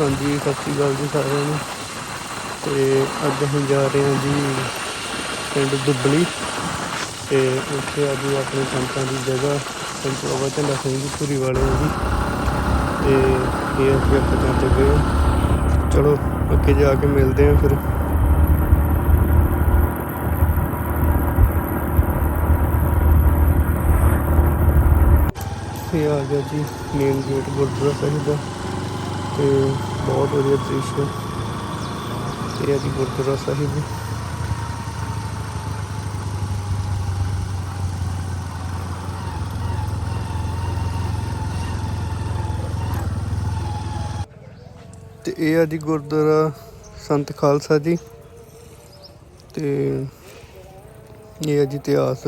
ਹਾਂਜੀ, ਸਤਿ ਸ਼੍ਰੀ ਅਕਾਲ ਜੀ ਸਾਰਿਆਂ ਨੂੰ। ਤੇ ਅੱਜ ਅਸੀਂ ਜਾ ਰਹੇ ਹਾਂ ਜੀ ਪਿੰਡ ਦੁੱਬਲੀ। ਤੇ ਉੱਥੇ ਅੱਜ ਆਪਣੇ ਸੰਤਾਂ ਦੀ ਜਗ੍ਹਾ, ਸੰਤ ਬਾਬਾ ਝੰਡਾ ਸਿੰਘ ਜੀ ਧੂਰੀ ਵਾਲਿਆਂ ਜੀ। ਤੇ ਇਹ ਅਸੀਂ ਆਪਾਂ ਜਾਂਦੇ ਪਏ ਹਾਂ। ਚਲੋ, ਅੱਗੇ ਜਾ ਕੇ ਮਿਲਦੇ ਹਾਂ ਫਿਰ। ਇਹ ਆ ਗਿਆ ਜੀ ਮੇਨ ਗੇਟ ਗੁਰਦੁਆਰਾ ਸਾਹਿਬ ਦਾ। ਤੇ ਬਹੁਤ ਵਧੀਆ ਦ੍ਰਿਸ਼ ਹੈ। ਇਹ ਆ ਜੀ ਗੁਰਦੁਆਰਾ ਸਾਹਿਬ। ਤੇ ਇਹ ਆ ਜੀ ਗੁਰਦੁਆਰਾ ਸੰਤ ਖਾਲਸਾ ਜੀ। ਤੇ ਇਹ ਆ ਜੀ ਇਤਿਹਾਸ।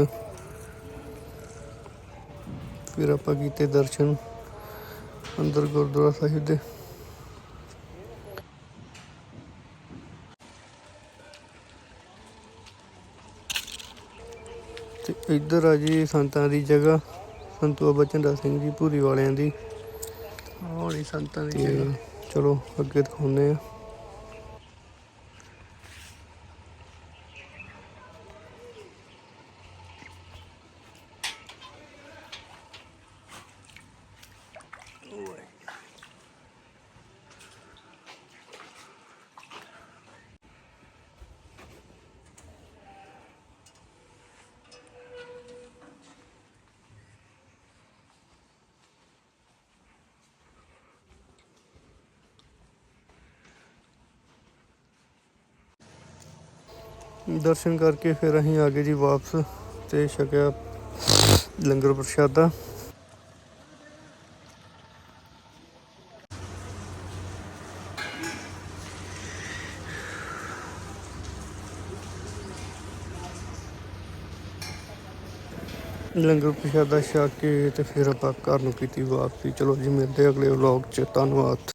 ਫਿਰ ਆਪਾਂ ਕੀਤੇ ਦਰਸ਼ਨ ਅੰਦਰ ਗੁਰਦੁਆਰਾ ਸਾਹਿਬ ਦੇ। ਤੇ ਇੱਧਰ ਆ ਜੀ ਸੰਤਾਂ ਦੀ ਜਗ੍ਹਾ ਸੰਤ ਝੰਡਾ ਸਿੰਘ ਜੀ ਭੂਰੀ ਵਾਲਿਆਂ ਦੀ। ਹੌਲੀ ਸੰਤਾਂ ਦੀ ਜਗ੍ਹਾ। ਚਲੋ ਅੱਗੇ ਦਿਖਾਉਂਦੇ ਆ। ਦਰਸ਼ਨ ਕਰਕੇ ਫਿਰ ਅਸੀਂ ਆ ਗਏ ਜੀ ਵਾਪਸ ਤੇ ਛਕਿਆ ਲੰਗਰ ਪ੍ਰਸ਼ਾਦਾ। ਲੰਗਰ ਪ੍ਰਸ਼ਾਦਾ ਛਕ ਕੇ ਤੇ ਫਿਰ ਆਪਾਂ ਘਰ ਨੂੰ ਕੀਤੀ ਵਾਪਸੀ। ਚਲੋ ਜੀ, ਮਿਲਦੇ ਆ ਅਗਲੇ ਵਲੌਗ 'ਚ। ਧੰਨਵਾਦ।